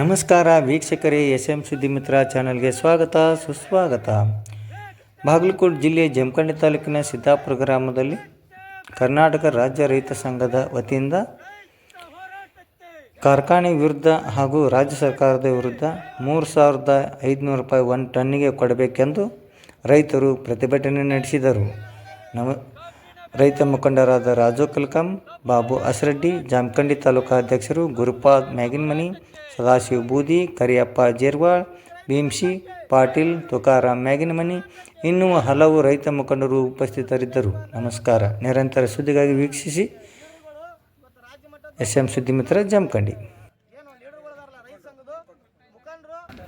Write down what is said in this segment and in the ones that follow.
ನಮಸ್ಕಾರ ವೀಕ್ಷಕರೇ S M ಸುದ್ದಿ ಮಿತ್ರ ಚಾನಲ್ಗೆ ಸ್ವಾಗತ, ಸುಸ್ವಾಗತ. ಬಾಗಲಕೋಟೆ ಜಿಲ್ಲೆ ಜಮಖಂಡಿ ತಾಲೂಕಿನ ಸಿದ್ದಾಪುರ ಗ್ರಾಮದಲ್ಲಿ ಕರ್ನಾಟಕ ರಾಜ್ಯ ರೈತ ಸಂಘದ ವತಿಯಿಂದ ಕಾರ್ಖಾನೆ ವಿರುದ್ಧ ಹಾಗೂ ರಾಜ್ಯ ಸರ್ಕಾರದ ವಿರುದ್ಧ ಮೂರು ಸಾವಿರದ ಐದುನೂರು ರೂಪಾಯಿ ಒಂದು ಟನ್ನಿಗೆ ಕೊಡಬೇಕೆಂದು ರೈತರು ಪ್ರತಿಭಟನೆ ನಡೆಸಿದರು. ನಮ ರೈತ ಮುಖಂಡರಾದ ರಾಜು ಕಲ್ಕಂ, ಬಾಬು ಅಸರಡ್ಡಿ, ಜಾಮಖಂಡಿ ತಾಲೂಕಾ ಅಧ್ಯಕ್ಷರು ಗುರುಪಾದ್ ಮ್ಯಾಗಿನ್ಮನಿ, ಸದಾಶಿವ ಬೂದಿ, ಕರಿಯಪ್ಪ ಜೇರ್ವಾಳ್ ಭೀಮ್ಶಿ ಪಾಟೀಲ್, ತುಕಾರಾಮ್ ಮ್ಯಾಗಿನಮನಿ ಇನ್ನೂ ಹಲವು ರೈತ ಮುಖಂಡರು ಉಪಸ್ಥಿತರಿದ್ದರು. ನಮಸ್ಕಾರ. ನಿರಂತರ ಸುದ್ದಿಗಾಗಿ ವೀಕ್ಷಿಸಿ ಎಸ್ ಎಂ ಸುದ್ದಿ ಮಿತ್ರ, ಜಮಖಂಡಿ.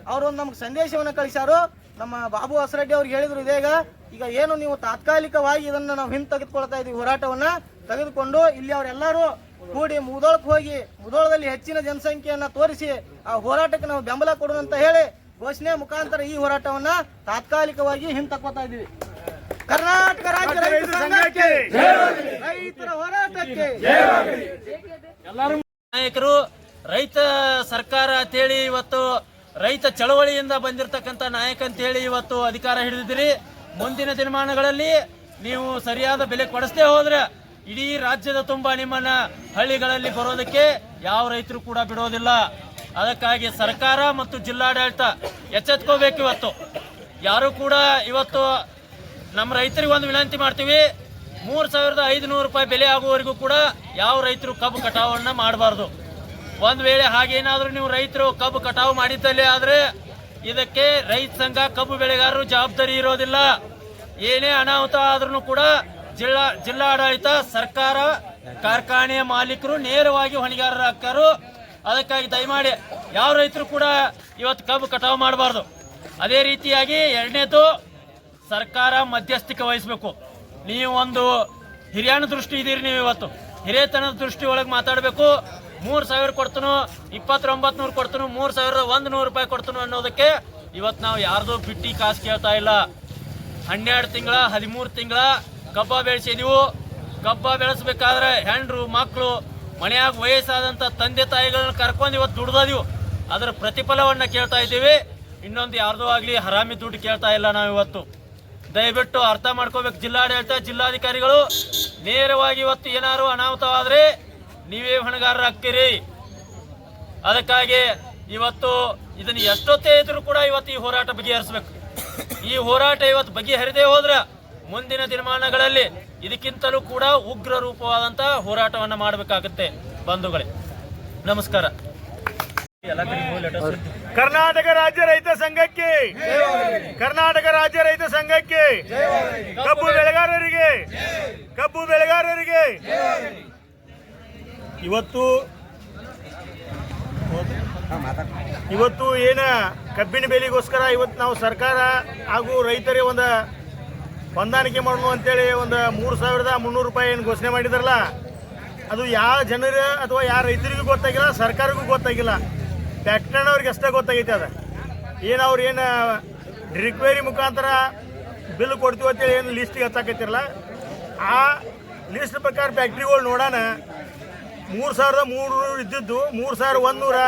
ಅವರು ನಮ್ಗೆ ಸಂದೇಶವನ್ನು ಕಳಿಸ್ಯಾರು. ನಮ್ಮ ಬಾಬು ಹಸರೆಡ್ಡಿ ಅವ್ರಿಗೆ ಹೇಳಿದ್ರು ಇದೇಗ ಈಗ ಏನು ನೀವು ತಾತ್ಕಾಲಿಕವಾಗಿ ಇದನ್ನ ನಾವು ಹಿಂದೆ ತೆಗೆದುಕೊಳ್ತಾ ಇದೀವಿ ಹೋರಾಟವನ್ನ ತೆಗೆದುಕೊಂಡು ಇಲ್ಲಿ ಅವರೆಲ್ಲರೂ ಕೂಡಿ ಮುದೋಳಕ್ಕೆ ಹೋಗಿ ಮುದೋಳದಲ್ಲಿ ಹೆಚ್ಚಿನ ಜನಸಂಖ್ಯೆಯನ್ನ ತೋರಿಸಿ ಆ ಹೋರಾಟಕ್ಕೆ ನಾವು ಬೆಂಬಲ ಕೊಡುವಂತ ಅಂತ ಹೇಳಿ ಘೋಷಣೆ ಮುಖಾಂತರ ಈ ಹೋರಾಟವನ್ನ ತಾತ್ಕಾಲಿಕವಾಗಿ ಹಿಂತಕ್ಕೋತಾ ಇದೀವಿ. ಕರ್ನಾಟಕ ರಾಜ್ಯ ರೈತ ಸಂಘಕ್ಕೆ ರೈತರ ಹೋರಾಟಕ್ಕೆ ನಾಯಕರು ರೈತ ಸರ್ಕಾರ ಅಂತೇಳಿ ಇವತ್ತು ರೈತ ಚಳವಳಿಯಿಂದ ಬಂದಿರತಕ್ಕಂಥ ನಾಯಕ ಅಂತೇಳಿ ಇವತ್ತು ಅಧಿಕಾರ ಹಿಡಿದಿದ್ದೀರಿ. ಮುಂದಿನ ದಿನಮಾನಗಳಲ್ಲಿ ನೀವು ಸರಿಯಾದ ಬೆಲೆ ಕೊಡಿಸದೇ ಹೋದ್ರೆ ಇಡೀ ರಾಜ್ಯದ ತುಂಬಾ ನಿಮ್ಮನ್ನ ಹಳ್ಳಿಗಳಲ್ಲಿ ಬರೋದಕ್ಕೆ ಯಾವ ರೈತರು ಕೂಡ ಬಿಡೋದಿಲ್ಲ. ಅದಕ್ಕಾಗಿ ಸರ್ಕಾರ ಮತ್ತು ಜಿಲ್ಲಾಡಳಿತ ಎಚ್ಚೆತ್ಕೋಬೇಕು ಇವತ್ತು. ಯಾರು ಕೂಡ ಇವತ್ತು ನಮ್ಮ ರೈತರಿಗೆ ಒಂದು ವಿನಂತಿ ಮಾಡ್ತೀವಿ. ಮೂರು ಸಾವಿರದ ಐದುನೂರು ರೂಪಾಯಿ ಬೆಲೆ ಆಗುವವರೆಗೂ ಕೂಡ ಯಾವ ರೈತರು ಕಬ್ಬು ಕಟಾವನ್ನ ಮಾಡಬಾರ್ದು. ಒಂದು ವೇಳೆ ಹಾಗೇನಾದರೂ ನೀವು ರೈತರು ಕಬ್ಬು ಕಟಾವು ಮಾಡಿದ್ದಲ್ಲಿ ಆದ್ರೆ ಇದಕ್ಕೆ ರೈತ ಸಂಘ ಕಬ್ಬು ಬೆಳೆಗಾರರು ಜವಾಬ್ದಾರಿ ಇರೋದಿಲ್ಲ. ಏನೇ ಅನಾಹುತ ಆದ್ರೂ ಕೂಡ ಜಿಲ್ಲಾ ಜಿಲ್ಲಾಡಳಿತ, ಸರ್ಕಾರ, ಕಾರ್ಖಾನೆಯ ಮಾಲೀಕರು ನೇರವಾಗಿ ಹೊಣೆಗಾರರಾಗ್ತಾರು ಅದಕ್ಕಾಗಿ ದಯಮಾಡಿ ಯಾವ ರೈತರು ಕೂಡ ಇವತ್ತು ಕಬ್ಬು ಕಟಾವು ಮಾಡಬಾರ್ದು. ಅದೇ ರೀತಿಯಾಗಿ ಎರಡನೇದು ಸರ್ಕಾರ ಮಧ್ಯಸ್ಥಿಕೆ ವಹಿಸಬೇಕು. ನೀವು ಒಂದು ಹಿರಿಯಾನ ದೃಷ್ಟಿ ಇದ್ದೀರಿ ನೀವು ಇವತ್ತು. ಹಿರಿಯತನದ ದೃಷ್ಟಿ ಒಳಗೆ ಮಾತಾಡಬೇಕು. ಮೂರು ಸಾವಿರ ಕೊಡ್ತನು ಇಪ್ಪತ್ತೊಂಬತ್ತು ನೂರು ಕೊಡ್ತನು, ಮೂರು ಸಾವಿರದ ಒಂದು ನೂರು ರೂಪಾಯಿ ಕೊಡ್ತನು ಅನ್ನೋದಕ್ಕೆ ಇವತ್ತು ನಾವು ಯಾರ್ದು ಬಿಟ್ಟಿ ಕಾಸು ಕೇಳ್ತಾ ಇಲ್ಲ. ಹನ್ನೆರಡು ತಿಂಗಳ, ಹದಿಮೂರು ತಿಂಗಳ ಕಬ್ಬ ಬೆಳೆಸಿದೀವು ಕಬ್ಬ ಬೆಳೆಸ್ಬೇಕಾದ್ರೆ ಹೆಂಡ್ರು ಮಕ್ಕಳು ಮನೆಯಾಗ ವಯಸ್ಸಾದಂಥ ತಂದೆ ತಾಯಿಗಳನ್ನ ಕರ್ಕೊಂಡು ಇವತ್ತು ದುಡ್ದದೀವು ಅದರ ಪ್ರತಿಫಲವನ್ನ ಕೇಳ್ತಾ ಇದ್ದೀವಿ. ಇನ್ನೊಂದು ಯಾರ್ದೋ ಆಗಲಿ ಹರಾಮಿ ದುಡ್ಡು ಕೇಳ್ತಾ ಇಲ್ಲ ನಾವು ಇವತ್ತು. ದಯವಿಟ್ಟು ಅರ್ಥ ಮಾಡ್ಕೋಬೇಕು ಜಿಲ್ಲಾಡಳಿತ, ಜಿಲ್ಲಾಧಿಕಾರಿಗಳು. ನೇರವಾಗಿ ಇವತ್ತು ಏನಾದ್ರು ಅನಾಹುತವಾದ್ರೆ ನೀವೇ ಹೊಣೆಗಾರರಾಗ್ತೀರಿ. ಅದಕ್ಕಾಗಿ ಇವತ್ತು ಇದನ್ನು ಎಷ್ಟೊತ್ತೇ ಇದ್ರೂ ಕೂಡ ಇವತ್ತು ಈ ಹೋರಾಟ ಬಗೆಹರಿಸಬೇಕು. ಈ ಹೋರಾಟ ಇವತ್ತು ಬಗೆಹರಿದೇ ಹೋದ್ರೆ ಮುಂದಿನ ದಿನಮಾನಗಳಲ್ಲಿ ಇದಕ್ಕಿಂತಲೂ ಕೂಡ ಉಗ್ರ ರೂಪವಾದಂತಹ ಹೋರಾಟವನ್ನ ಮಾಡಬೇಕಾಗುತ್ತೆ ಬಂಧುಗಳೇ. ನಮಸ್ಕಾರ. ಕರ್ನಾಟಕ ರಾಜ್ಯ ರೈತ ಸಂಘಕ್ಕೆ, ಕರ್ನಾಟಕ ರಾಜ್ಯ ರೈತ ಸಂಘಕ್ಕೆ, ಕಬ್ಬು ಬೆಳೆಗಾರರಿಗೆ ಕಬ್ಬು ಬೆಳೆಗಾರರಿಗೆ ಇವತ್ತು ಇವತ್ತು ಏನು ಕಬ್ಬಿನ ಬೆಲೆಗೋಸ್ಕರ ಇವತ್ತು ನಾವು ಸರ್ಕಾರ ಹಾಗೂ ರೈತರಿಗೆ ಒಂದು ಹೊಂದಾಣಿಕೆ ಮಾಡೋಣ ಅಂತೇಳಿ ಒಂದು ಮೂರು ಸಾವಿರದ ಮುನ್ನೂರು ರೂಪಾಯಿ ಏನು ಘೋಷಣೆ ಮಾಡಿದಾರಲ್ಲ, ಅದು ಯಾವ ಜನರ ಅಥವಾ ಯಾವ ರೈತರಿಗೂ ಗೊತ್ತಾಗಿಲ್ಲ, ಸರ್ಕಾರಕ್ಕೂ ಗೊತ್ತಾಗಿಲ್ಲ. ಫ್ಯಾಕ್ಟ್ರಿನವ್ರಿಗೆ ಅಷ್ಟೇ ಗೊತ್ತಾಗೈತೆ ಅದು. ಏನು ಅವ್ರು ಏನು, ರಿಕ್ವೈರಿ ಮುಖಾಂತರ ಬಿಲ್ ಕೊಡ್ತೀವಿ ಅಂತೇಳಿ ಏನು ಲಿಸ್ಟಿಗೆ ಹಚ್ಚಾಕೈತಿರಲ್ಲ ಆ ಲಿಸ್ಟ್ ಪ್ರಕಾರ ಫ್ಯಾಕ್ಟ್ರಿಗಳು ನೋಡೋಣ ಮೂರು ಸಾವಿರದ ಮೂರು ಇದ್ದಿದ್ದು, ಮೂರು ಸಾವಿರದ ಒಂದುನೂರ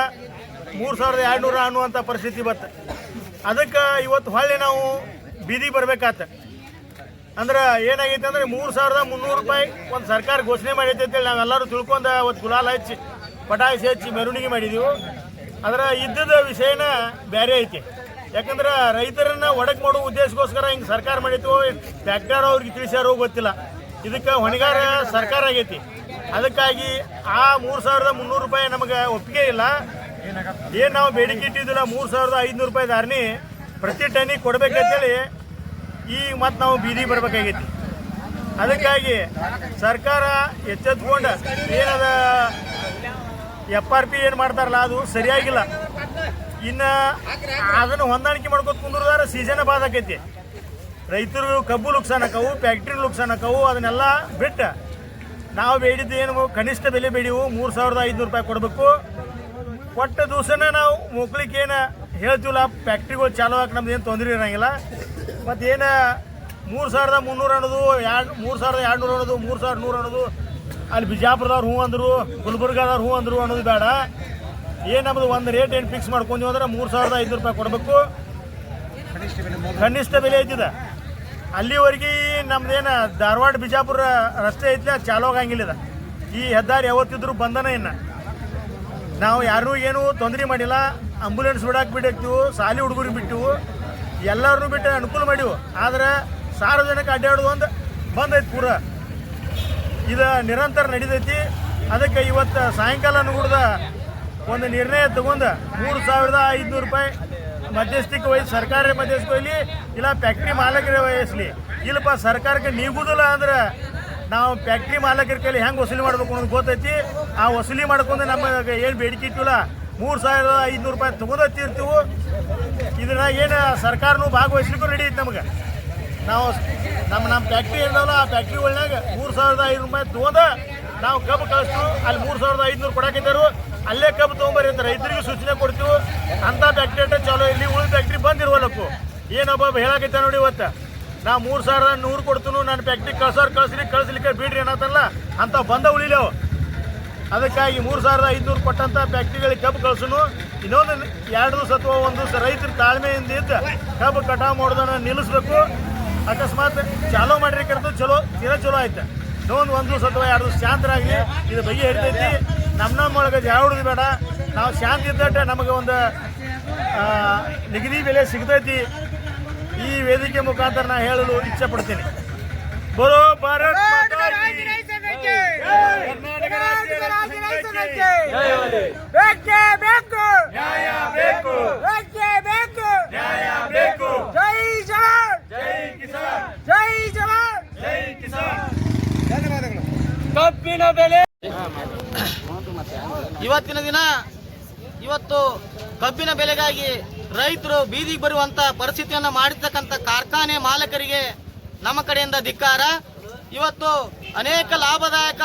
ಮೂರು ಸಾವಿರದ ಎರಡುನೂರ ಅನ್ನುವಂಥ ಪರಿಸ್ಥಿತಿ ಬತ್ತೆ. ಅದಕ್ಕೆ ಇವತ್ತು ಹೊಳ್ಳಿ ನಾವು ಬೀದಿ ಬರಬೇಕಾತ. ಅಂದ್ರೆ ಏನಾಗೈತೆ ಅಂದ್ರೆ ಮೂರು ಸಾವಿರದ ಮುನ್ನೂರು ರೂಪಾಯಿ ಒಂದು ಸರ್ಕಾರ ಘೋಷಣೆ ಮಾಡೈತೆ ಅಂತೇಳಿ ನಾವೆಲ್ಲರೂ ತಿಳ್ಕೊಂಡು ಅವತ್ತು ಗುಲಾಲ್ ಹಚ್ಚಿ, ಪಟಾಯಿಸಿ ಹಚ್ಚಿ ಮೆರವಣಿಗೆ ಮಾಡಿದೀವಿ. ಅದರ ಇದ್ದದ ವಿಷಯನ ಬೇರೆ ಐತಿ. ಯಾಕಂದ್ರೆ ರೈತರನ್ನ ಒಡಕ್ ಮಾಡೋ ಉದ್ದೇಶಕ್ಕೋಸ್ಕರ ಹಿಂಗೆ ಸರ್ಕಾರ ಮಾಡಿತ್ತು. ಫ್ಯಾಕ್ಟರ್ ಅವ್ರಿಗೆ ತಿಳಿಸ್ಯಾರೋ ಗೊತ್ತಿಲ್ಲ. ಇದಕ್ಕೆ ಹೊಣೆಗಾರ ಸರ್ಕಾರ ಆಗೈತಿ. ಅದಕ್ಕಾಗಿ ಆ ಮೂರು ಸಾವಿರದ ಮುನ್ನೂರು ರೂಪಾಯಿ ನಮಗೆ ಒಪ್ಪಿಗೆ ಇಲ್ಲ. ಏನು ನಾವು ಬೇಡಿಕೆ ಇಟ್ಟಿದ್ದಿಲ್ಲ, ಮೂರು ಸಾವಿರದ ಐದುನೂರು ರೂಪಾಯಿ ಧಾರಣಿ ಪ್ರತಿ ಟನ್ನಿಗೆ ಕೊಡ್ಬೇಕಂತೇಳಿ ಈಗ ಮತ್ತೆ ನಾವು ಬೀದಿ ಬರ್ಬೇಕಾಗೈತಿ. ಅದಕ್ಕಾಗಿ ಸರ್ಕಾರ ಎಚ್ಚೆತ್ಕೊಂಡು ಏನದ ಎಫ್ ಆರ್ ಪಿ ಏನು ಮಾಡ್ತಾರಲ್ಲ, ಅದು ಸರಿಯಾಗಿಲ್ಲ. ಇನ್ನು ಅದನ್ನು ಹೊಂದಾಣಿಕೆ ಮಾಡ್ಕೊತ ಕುಂದ್ರದಾರ ಸೀಸನ್ ಬಾದಕೈತಿ ರೈತರು ಕಬ್ಬು ನುಕ್ಸಾನ್ ಆಕವು ಫ್ಯಾಕ್ಟ್ರಿ ನುಕ್ಸಾನ್ ಆಕವು ಅದನ್ನೆಲ್ಲ ಬಿಟ್ಟು ನಾವು ಬೇಡಿದ್ದು ಏನು? ಕನಿಷ್ಠ ಬೆಲೆ ಬೇಡಿವು. ಮೂರು ಸಾವಿರದ ಐದುನೂರು ರೂಪಾಯಿ ಕೊಡಬೇಕು. ಕೊಟ್ಟ ದಿವಸನ ನಾವು ಮುಕ್ಳಿಕ್ಕೆ ಏನು ಹೇಳ್ತೀವಲ್ಲ ಫ್ಯಾಕ್ಟ್ರಿಗಳು ಚಾಲು ಆಗಿ ನಮ್ದು ಏನು ತೊಂದರೆ ಇರಂಗಿಲ್ಲ. ಮತ್ತು ಏನು ಮೂರು ಸಾವಿರದ ಮುನ್ನೂರು ಅನ್ನೋದು, ಎರಡು, ಮೂರು ಸಾವಿರದ ಎರಡು ನೂರು ಅನ್ನೋದು, ಮೂರು ಸಾವಿರದ ನೂರು ಅನ್ನೋದು, ಅಲ್ಲಿ ಬಿಜಾಪುರದವ್ರು ಹ್ಞೂ ಅಂದರು, ಗುಲ್ಬರ್ಗಾದವ್ರು ಹ್ಞೂ ಅಂದರು ಅನ್ನೋದು ಬೇಡ. ಏನು ನಮ್ಮದು ಒಂದು ರೇಟ್ ಏನು ಫಿಕ್ಸ್ ಮಾಡ್ಕೊಂಡ್ವಿ ಅಂದ್ರೆ ಮೂರು ಸಾವಿರದ ಐದುನೂರು ರೂಪಾಯಿ ಕೊಡಬೇಕು. ಕನಿಷ್ಠ ಬೆಲೆ ಐತಿದ. ಅಲ್ಲಿವರೆಗೆ ನಮ್ದೇನು ಧಾರವಾಡ ಬಿಜಾಪುರ ರಸ್ತೆ ಐತಿ ಅದು ಚಾಲು ಇದು. ಈ ಹೆದ್ದಾರಿ ಯಾವತ್ತಿದ್ರು ಬಂಧನ ಇನ್ನು. ನಾವು ಯಾರೂ ಏನು ತೊಂದರೆ ಮಾಡಿಲ್ಲ. ಆಂಬುಲೆನ್ಸ್ ಬಿಡಕ್ಕೆ ಬಿಡಕ್ತಿವು ಸಾಲಿ ಹುಡುಗರಿಗೆ ಬಿಟ್ಟು ಎಲ್ಲರನ್ನೂ ಬಿಟ್ಟು ಅನುಕೂಲ ಮಾಡಿವು. ಆದ್ರೆ ಸಾರ್ವಜನಿಕ ಅಡ್ಡಾಡೋದು ಒಂದು ಬಂದೈತಿ ಪೂರ. ಇದು ನಿರಂತರ ನಡೀತೈತಿ. ಅದಕ್ಕೆ ಇವತ್ತು ಸಾಯಂಕಾಲ ನುಗುಡ್ದ ಒಂದು ನಿರ್ಣಯ ತಗೊಂಡು ಮೂರು ಸಾವಿರದ ಐದುನೂರು ರೂಪಾಯಿ ಮಧ್ಯಸ್ಥಿಕೆ ವಹಿಸಿ, ಸರ್ಕಾರ ಮಧ್ಯಸ್ಥಿಕೆ ವಹಿಲಿ, ಇಲ್ಲ ಫ್ಯಾಕ್ಟ್ರಿ ಮಾಲಕರೇ ವಹಿಸ್ಲಿ. ಇಲ್ಲಪ್ಪ, ಸರ್ಕಾರಕ್ಕೆ ನೀಗುದಿಲ್ಲ ಅಂದ್ರೆ ನಾವು ಫ್ಯಾಕ್ಟ್ರಿ ಮಾಲಕರ ಕೈಲಿ ಹೆಂಗೆ ವಸೂಲಿ ಮಾಡ್ಬೇಕು ಅನ್ನೋದು ಗೊತ್ತೈತಿ. ಆ ವಸೂಲಿ ಮಾಡ್ಕೊಂಡು ನಮ್ಮ ಏನು ಬೇಡಿಕೆ ಇಟ್ಟಿಲ್ಲ ಮೂರು ಸಾವಿರದ ಐದುನೂರು ರೂಪಾಯಿ ತಗೊಂಡತ್ತಿರ್ತೀವಿ ಇದನ್ನ ಏನು ಸರ್ಕಾರನೂ ಭಾಗವಹಿಸ್ಲಿಕ್ಕೂ ರೆಡಿ ಐತಿ ನಮಗೆ. ನಾವು ನಮ್ಮ ನಮ್ಮ ಫ್ಯಾಕ್ಟ್ರಿ ಇರ್ತಾವಲ್ಲ, ಆ ಫ್ಯಾಕ್ಟ್ರಿ ಒಳಗೆ ಮೂರು ಸಾವಿರದ ಐದು ರೂಪಾಯಿ ತೊಗೊಂಡ ನಾವು ಕಬ್ಬು ಕಳಿಸ್ತು ಅಲ್ಲಿ ಮೂರು ಸಾವಿರದ ಐದುನೂರು ಕೊಡಾಕಿದ್ದಾರು ಅಲ್ಲೇ ಕಬ್ಬು ತೊಗೊಂಬರಿ ಅಂತ ರೈತರಿಗೆ ಸೂಚನೆ ಕೊಡ್ತೀವಿ. ಅಂಥ ಫ್ಯಾಕ್ಟ್ರಿ ಅಂತ ಚಾಲೋ ಇಲ್ಲಿ ಉಳಿದ ಫ್ಯಾಕ್ಟ್ರಿ ಬಂದಿರುವಲ್ಲಪ್ಪು. ಏನೊಬ್ಬ ಹೇಳಕೈತೆ ನೋಡಿ ಇವತ್ತು. ನಾ ಮೂರು ಸಾವಿರ ನೂರು ಕೊಡ್ತೀನಿ ನನ್ನ ಫ್ಯಾಕ್ಟ್ರಿ ಕಳ್ಸೋರು ಕಳಿಸ್ಲಿ, ಕಳಿಸ್ಲಿಕ್ಕೆ ಬಿಡ್ರಿ ಅನ್ನತ್ತಲ್ಲ, ಅಂತ ಬಂದ ಉಳಿಲೇವು ಅದಕ್ಕಾಗಿ ಮೂರು ಸಾವಿರದ ಐದುನೂರು ಕೊಟ್ಟಂತ ಫ್ಯಾಕ್ಟ್ರಿಗಳಿಗೆ ಕಬ್ಬು ಕಳ್ಸುನು. ಇನ್ನೊಂದು ಎರಡು ದಿವಸ ಅಥವಾ ಒಂದು ದಿವಸ ರೈತರ ತಾಳ್ಮೆಯಿಂದ ಇದ್ದು ಕಬ್ಬು ಕಟಾವು ಮಾಡೋದನ್ನು ನಿಲ್ಲಿಸ್ಬೇಕು. ಅಕಸ್ಮಾತ್ ಚಾಲೋ ಮಾಡ್ರಿ ಕರೆದು ಚಲೋ ತೀರಾ ಚಲೋ ಆಯ್ತು. ಇನ್ನೊಂದು ಒಂದು ದಿವಸ ಅಥವಾ ಎರಡು ದಿವಸ ಶಾಂತರಾಗಿ ಇದು ಬಗೆ ಹರಿತೈತಿ ನಮ್ಮ ನಮ್ಮ ಒಳಗೆ ಜಾವಡುದು ಬೇಡ. ನಾವು ಶಾಂತಿ ಇದ್ದಟ್ಟೆ ನಮಗೆ ಒಂದು ನಿಗದಿ ಬೆಲೆ ಸಿಗ್ತೈತಿ. ಈ ವೇದಿಕೆ ಮುಖಾಂತರ ನಾ ಹೇಳಲು ಇಚ್ಛೆ ಪಡ್ತೀನಿ ಬರೋ ಭಾರತ್. ಕರ್ನಾಟಕ ಇವತ್ತು ಕಬ್ಬಿನ ಬೆಲೆಗಾಗಿ ರೈತರು ಬೀದಿಗೆ ಬರುವಂತ ಪರಿಸ್ಥಿತಿಯನ್ನು ಮಾಡಿರ್ತಕ್ಕಂಥ ಕಾರ್ಖಾನೆ ಮಾಲಕರಿಗೆ ನಮ್ಮ ಕಡೆಯಿಂದ ಧಿಕ್ಕಾರ. ಇವತ್ತು ಅನೇಕ ಲಾಭದಾಯಕ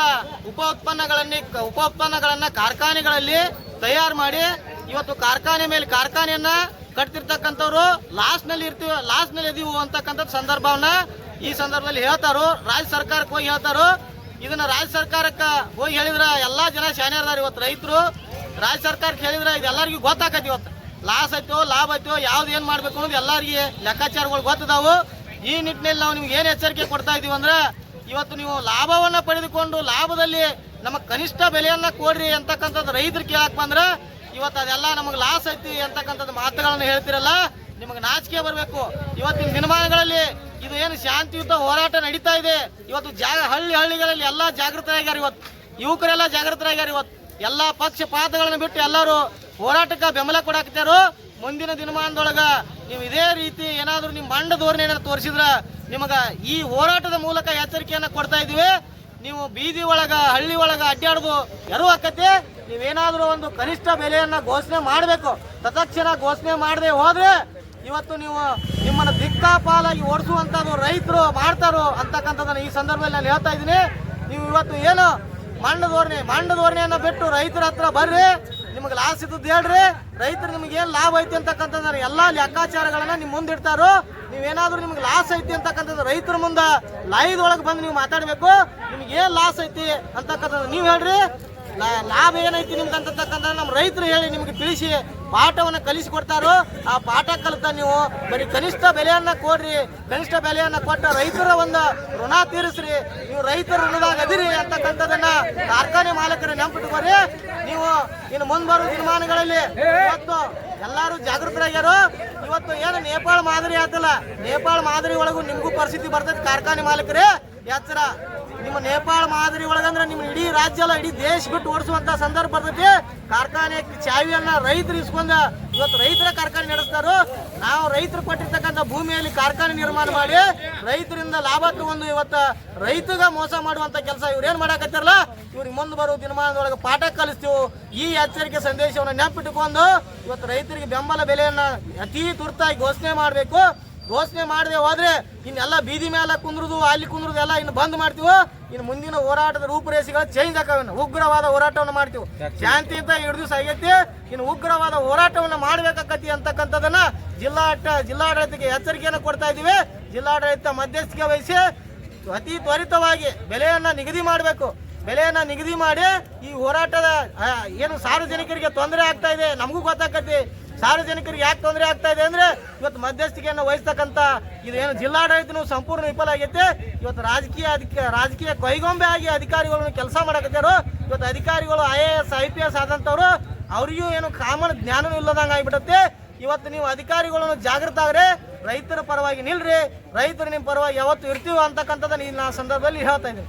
ಉಪ ಉತ್ಪನ್ನಗಳಲ್ಲಿ ಉಪ ಉತ್ಪನ್ನಗಳನ್ನು ಕಾರ್ಖಾನೆಗಳಲ್ಲಿ ತಯಾರು ಮಾಡಿ ಇವತ್ತು ಕಾರ್ಖಾನೆ ಮೇಲೆ ಕಾರ್ಖಾನೆಯನ್ನ ಕಟ್ತಿರ್ತಕ್ಕಂಥವ್ರು ಲಾಸ್ನಲ್ಲಿ ಇರ್ತೀವಿ ಲಾಸ್ನಲ್ಲಿ ಇದೀವು ಅಂತಕ್ಕಂಥ ಸಂದರ್ಭವನ್ನ ಈ ಸಂದರ್ಭದಲ್ಲಿ ಹೇಳ್ತಾರೋ. ರಾಜ್ಯ ಸರ್ಕಾರಕ್ಕೆ ಹೋಗಿ ಹೇಳ್ತಾರೋ. ಇದನ್ನ ರಾಜ್ಯ ಸರ್ಕಾರಕ್ಕೆ ಹೋಗಿ ಹೇಳಿದ್ರೆ ಎಲ್ಲಾ ಜನ ಶಾನ್ಯರ್ದಾರ ಇವತ್ತು ರೈತರು. ರಾಜ್ಯ ಸರ್ಕಾರ ಕೇಳಿದ್ರೆ ಇದೆಲ್ಲರಿಗೂ ಗೊತ್ತಾಕತಿ ಇವತ್ತು. ಲಾಸ್ ಐತೋ ಲಾಭ ಐತೋ ಯಾವ್ದು ಏನ್ ಮಾಡ್ಬೇಕು ಅನ್ನೋದು ಎಲ್ಲರಿಗೆ ಲೆಕ್ಕಾಚಾರಗಳು ಗೊತ್ತಿದಾವು. ಈ ನಿಟ್ಟಿನಲ್ಲಿ ನಾವು ನಿಮ್ಗೆ ಏನು ಎಚ್ಚರಿಕೆ ಕೊಡ್ತಾ ಇದೀವಿ ಅಂದ್ರೆ, ಇವತ್ತು ನೀವು ಲಾಭವನ್ನ ಪಡೆದುಕೊಂಡು ಲಾಭದಲ್ಲಿ ನಮಗೆ ಕನಿಷ್ಠ ಬೆಲೆಯನ್ನ ಕೊಡ್ರಿ ಅಂತಕ್ಕಂಥದ್ದು ರೈತರು ಕೇಳಕ್ ಬಂದ್ರೆ, ಇವತ್ತು ಅದೆಲ್ಲ ನಮಗೆ ಲಾಸ್ ಐತಿ ಅಂತಕ್ಕಂಥದ್ದು ಮಾತುಗಳನ್ನು ಹೇಳ್ತಿರಲ್ಲ, ನಿಮಗೆ ನಾಚಿಕೆ ಬರಬೇಕು. ಇವತ್ತಿನ ದಿನಮಾನಗಳಲ್ಲಿ ಇದು ಏನು ಶಾಂತಿಯುತ ಹೋರಾಟ ನಡೀತಾ ಇದೆ. ಇವತ್ತು ಜಾಗ ಹಳ್ಳಿ ಹಳ್ಳಿಗಳಲ್ಲಿ ಎಲ್ಲ ಜಾಗೃತರಾಗ್ಯಾರ ಇವತ್ತು. ಯುವಕರೆಲ್ಲ ಜಾಗೃತರಾಗ್ಯಾರ ಇವತ್ತು. ಎಲ್ಲ ಪಕ್ಷಪಾತಗಳನ್ನು ಬಿಟ್ಟು ಎಲ್ಲರೂ ಹೋರಾಟಕ್ಕೆ ಬೆಂಬಲ ಕೊಡಾಕ್ತಾರು ಮುಂದಿನ ದಿನಮಾನದೊಳಗ ನೀವು ಇದೇ ರೀತಿ ಏನಾದರೂ ನಿಮ್ಮ ಮಂಡ ಧೋರಣೆ ಏನಾದ್ರು ತೋರಿಸಿದ್ರೆ ನಿಮಗೆ ಈ ಹೋರಾಟದ ಮೂಲಕ ಎಚ್ಚರಿಕೆಯನ್ನು ಕೊಡ್ತಾ ಇದೀವಿ. ನೀವು ಬೀದಿ ಒಳಗ, ಹಳ್ಳಿ ಒಳಗ ಅಡ್ಡಾಡೋದು ಯಾರು ಆಕತಿ ನೀವೇನಾದ್ರೂ ಒಂದು ಕನಿಷ್ಠ ಬೆಲೆಯನ್ನ ಘೋಷಣೆ ಮಾಡಬೇಕು. ತತ್ಕ್ಷಣ ಘೋಷಣೆ ಮಾಡದೆ ಹೋದ್ರೆ ಇವತ್ತು ನೀವು ನಿಮ್ಮನ್ನ ದಿಕ್ಕಾಪಾಲಾಗಿ ಓಡಿಸುವಂಥದ್ದು ರೈತರು ಮಾಡ್ತಾರೋ ಅಂತಕ್ಕಂಥದ್ದನ್ನು ಈ ಸಂದರ್ಭದಲ್ಲಿ ನಾನು ಹೇಳ್ತಾ ಇದ್ದೀನಿ. ನೀವು ಇವತ್ತು ಏನು ಮಂಡ ಧೋರಣೆ ಮಂಡ ಧೋರಣೆಯನ್ನ ಬಿಟ್ಟು ರೈತರ ಹತ್ರ ಬರ್ರಿ, ನಿಮಗೆ ಲಾಸ್ ಇದ್ದದ್ದು ಹೇಳ್ರಿ. ರೈತರು ನಿಮ್ಗೆ ಏನು ಲಾಭ ಐತಿ ಅಂತಕ್ಕಂಥದ್ದು ಎಲ್ಲಾ ಲೆಕ್ಕಾಚಾರಗಳನ್ನ ನಿಮ್ಮ ಮುಂದೆ ಇಡ್ತಾರೋ. ನೀವೇನಾದ್ರೂ ನಿಮ್ಗೆ ಲಾಸ್ ಐತಿ ಅಂತಕ್ಕಂಥದ್ದು ರೈತರ ಮುಂದೆ ಲೈದೊಳಗೆ ಬಂದು ನೀವು ಮಾತಾಡಬೇಕು. ನಿಮ್ಗೆ ಏನು ಲಾಸ್ ಐತಿ ಅಂತಕ್ಕಂಥದ್ದು ನೀವು ಹೇಳ್ರಿ. ಲಾಭ ಏನೈತಿ ನಿಮ್ಗೆ ಅಂತಕ್ಕಂಥ ನಮ್ಮ ರೈತರು ಹೇಳಿ ನಿಮ್ಗೆ ತಿಳಿಸಿ ಪಾಠವನ್ನ ಕಲಿಸಿಕೊಡ್ತಾರೋ, ಆ ಪಾಠ ಕಲಿತ ನೀವು ಬರೀ ಕನಿಷ್ಠ ಬೆಲೆಯನ್ನ ಕೊಡ್ರಿ, ಕನಿಷ್ಠ ಬೆಲೆಯನ್ನ ಕೊಟ್ಟ ರೈತರ ಒಂದು ಋಣ ತೀರಿಸ್ರಿ, ನೀವು ರೈತರ ಋಣದಾಗ ಅದಿರಿ ಅಂತಕ್ಕಂಥದನ್ನ ಕಾರ್ಖಾನೆ ಮಾಲಕರು ನೆನಪಿಟ್ಕೊರಿ ನೀವು ಇನ್ನು ಮುಂಬರುವ ದಿನಮಾನಗಳಲ್ಲಿ ಇವತ್ತು ಎಲ್ಲರೂ ಜಾಗೃತರಾಗ್ಯಾರು, ಇವತ್ತು ಏನು ನೇಪಾಳ ಮಾದರಿ ಆತಲ್ಲ, ನೇಪಾಳ ಮಾದರಿ ಒಳಗೂ ನಿಮಗೂ ಪರಿಸ್ಥಿತಿ ಬರ್ತೈತಿ ಕಾರ್ಖಾನೆ ಮಾಲಕರೇ. ಎಚ್ಚರ. ನಿಮ್ಮ ನೇಪಾಳ ಮಾದರಿ ಒಳಗಂದ್ರೆ ನಿಮ್ಮ ಇಡೀ ರಾಜ್ಯ ಅಲ್ಲ ಇಡೀ ದೇಶ ಬಿಟ್ಟು ಓಡಿಸುವಂತ ಸಂದರ್ಭ ಬರ್ತೈತಿ. ಕಾರ್ಖಾನೆ ಚಾವಿಯನ್ನ ರೈತರು ಇಸ್ಕೊಂಡ ಇವತ್ತು ರೈತರ ಕಾರ್ಖಾನೆ ನಡೆಸ್ತಾರು. ನಾವು ರೈತರು ಕೊಟ್ಟಿರ್ತಕ್ಕಂಥ ಭೂಮಿಯಲ್ಲಿ ಕಾರ್ಖಾನೆ ನಿರ್ಮಾಣ ಮಾಡಿ ರೈತರಿಂದ ಲಾಭ ತಗೊಂಡು ಇವತ್ತು ರೈತಗ ಮೋಸ ಮಾಡುವಂತ ಕೆಲಸ ಇವ್ರು ಇವ್ರೇನ್ ಮಾಡಾಕತ್ತಾರಲ್ಲ? ಇವ್ರಿಗೆ ಮುಂದೆ ಬರೋ ದಿನಮಾನದೊಳಗೆ ಪಾಠ ಕಲಿಸ್ತೀವಿ. ಈ ಎಚ್ಚರಿಕೆ ಸಂದೇಶವನ್ನು ನೆನಪಿಟ್ಟುಕೊಂಡು ಇವತ್ತು ರೈತರಿಗೆ ಬೆಂಬಲ ಬೆಲೆಯನ್ನ ಅತಿ ತುರ್ತಾಗಿ ಘೋಷಣೆ ಮಾಡಬೇಕು. ಘೋಷಣೆ ಮಾಡದೆ ಹೋದ್ರೆ ಇನ್ನೆಲ್ಲ ಬೀದಿ ಮೇಲೆ ಕುಂದ್ರದು ಅಲ್ಲಿ ಕುಂದ್ರದು ಎಲ್ಲ ಇನ್ನು ಬಂದ್ ಮಾಡ್ತೀವಿ? ಇನ್ನು ಮುಂದಿನ ಹೋರಾಟದ ರೂಪುರೇಷೆಗಳು ಚೇಂಜ್ ಆಕಾವ ಉಗ್ರವಾದ ಹೋರಾಟವನ್ನು ಮಾಡ್ತೀವಿ? ಶಾಂತಿ ಅಂತ ಎರಡು ದಿವಸ ಆಗೈತಿ ಇನ್ನು ಉಗ್ರವಾದ ಹೋರಾಟವನ್ನು ಮಾಡ್ಬೇಕಾಕತಿ ಅಂತಕ್ಕಂಥದನ್ನ ಜಿಲ್ಲಾಟ ಜಿಲ್ಲಾಡಳಿತಕ್ಕೆ ಎಚ್ಚರಿಕೆಯನ್ನು ಕೊಡ್ತಾ ಇದೀವಿ ಜಿಲ್ಲಾಡಳಿತ ಮಧ್ಯಸ್ಥಿಕೆ ವಹಿಸಿ ಅತಿ ತ್ವರಿತವಾಗಿ ಬೆಲೆಯನ್ನ ನಿಗದಿ ಮಾಡಬೇಕು. ಬೆಲೆಯನ್ನ ನಿಗದಿ ಮಾಡಿ ಈ ಹೋರಾಟದ ಏನು ಸಾರ್ವಜನಿಕರಿಗೆ ತೊಂದರೆ ಆಗ್ತಾ ಇದೆ ನಮಗೂ ಗೊತ್ತಾಕತಿ ಸಾರ್ವಜನಿಕರಿಗೆ ಯಾಕೆ ತೊಂದರೆ ಆಗ್ತಾ ಇದೆ ಅಂದ್ರೆ ಇವತ್ತು ಮಧ್ಯಸ್ಥಿಕೆಯನ್ನು ವಹಿಸ್ತಕ್ಕಂಥ ಏನು ಜಿಲ್ಲಾಡಳಿತನು ಸಂಪೂರ್ಣ ವಿಫಲ ಆಗೈತೆ. ಇವತ್ತು ರಾಜಕೀಯ ಅಧಿಕ, ರಾಜಕೀಯ ಕೈಗೊಂಬೆ ಆಗಿ ಅಧಿಕಾರಿಗಳನ್ನು ಕೆಲಸ ಮಾಡಕತ್ತಾರೋ ಇವತ್ತು ಅಧಿಕಾರಿಗಳು I A S, I P S ಆದಂಥವ್ರು, ಅವರಿಗೂ ಏನು ಕಾಮನ್ ಜ್ಞಾನವೂ ಇಲ್ಲದಂಗೆ ಆಗಿಬಿಡುತ್ತೆ ಇವತ್ತು ನೀವು ಅಧಿಕಾರಿಗಳನ್ನು ಜಾಗೃತ ಆಗ್ರೆ. ರೈತರ ಪರವಾಗಿ ನಿಲ್ರಿ. ರೈತರು ನಿಮ್ಮ ಪರವಾಗಿ ಯಾವತ್ತು ಇರ್ತೀವೋ ಅಂತಕ್ಕಂಥದ್ದು ನಾ ಸಂದರ್ಭದಲ್ಲಿ ಹೇಳ್ತಾ ಇದ್ದೀನಿ.